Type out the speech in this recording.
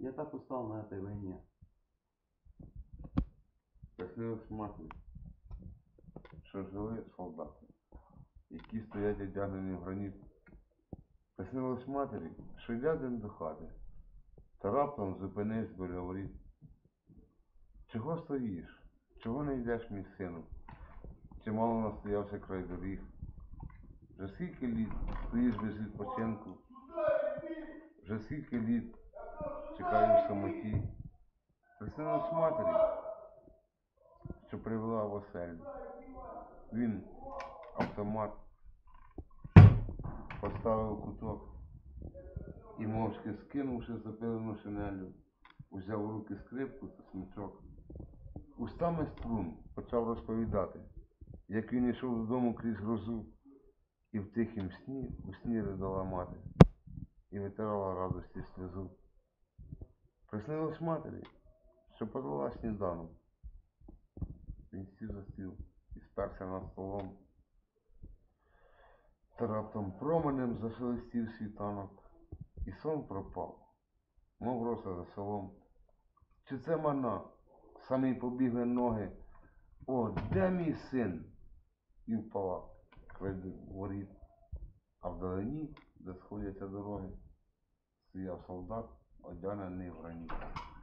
Я так устал на этой войне. Приснилось матері, що жили солдати, які стоять одягнені в граніт. Приснилось матері, що йде один до хати, та раптом зупинився біля воріт. Чого стоїш? Чого не йдеш, мій сину? Чимало настоявся край доріг. Вже скільки літ стоїш без відпочинку, вже скільки літ чекаю в самоті. Приснилось матері, що привела в оселю. Він автомат поставив куток і мовчки скинувши запилену шинелю, узяв у руки скрипку та смичок. Устами струн почав розповідати, як він йшов додому крізь грозу, і в тихім сні у сні ридала мати, і витирала радості сльозу. Приснилось матері, що подала сніданок. Він сів за стіл і сперся над столом. Та раптом променем зашелестів світанок, і сон пропав, мов роса за селом. Чи це мана? Самі побігли ноги. О, де мій син? І впала край воріт. А вдалині, де сходяться дороги, стояв солдат, Од она не враница.